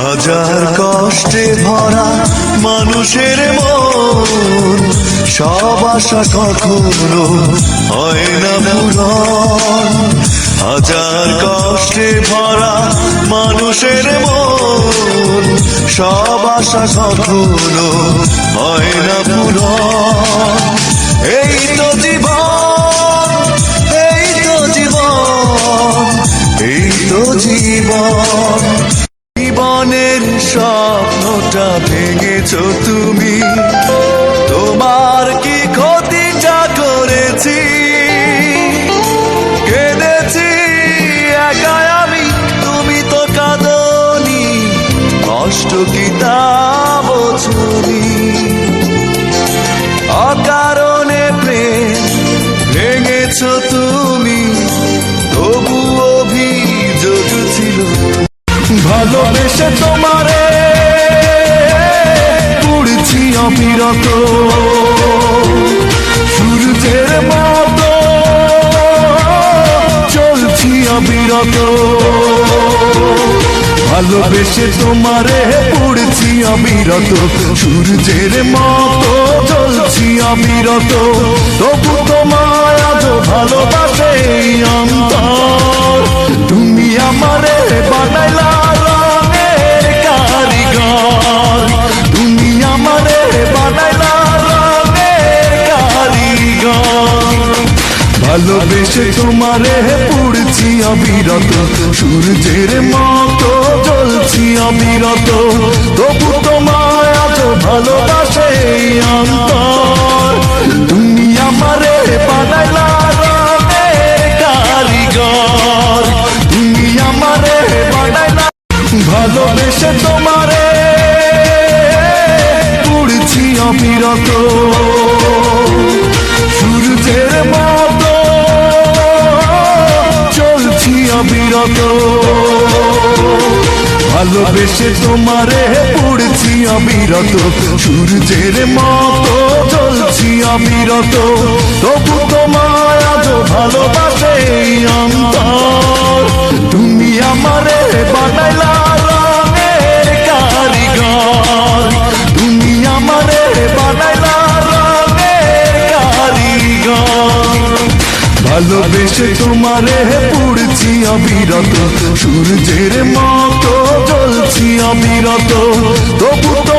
হাজার কষ্টে ভরা মানুষের মন, সব আশা কখনো হয় না পূরণ। হাজার কষ্টে ভরা মানুষের মন, সব আশা কখনো হয় না পূরণ। জীবন। জীবনের স্বপ্নটা ভেঙেছ তুমি। তোমার কি ক্ষতিটা করেছি? কেঁদেছি একা আমি, তুমি তো কাঁদনি। কষ্ট কি তা ভালোবেসে তোমারে পড়ছি অবিরত। সূর্যের মতো চলছি অবিরত। ভালোবেসে তোমারে পড়ছি অবিরত। সূর্যের মতো চলছি অবিরত। তবু তোমায় আজ ভালোবাসে অন্তর। ভালোবেসে তোমারে পড়ছি অবিরত সূর্যের মতো জ্বলছি অবিরত তবু তোমায় আজ ভালোবাসে অন্তর। তুমি আমারে বানাইলা কারিগর। তুমি আমারে বানাইলা ভালোবেসে তোমারে পড়ছি অবিরত সূর্যের মতো ভালোবেসে তোমারে পড়ছি অবিরত সূর্যের মতো চলছি অবিরত তবু তোমায় আজ ভালোবাসে ভালোবেসে তোমারে পড়ছি অবিরত সূর্যের মতো জ্বলছি অবিরত তবু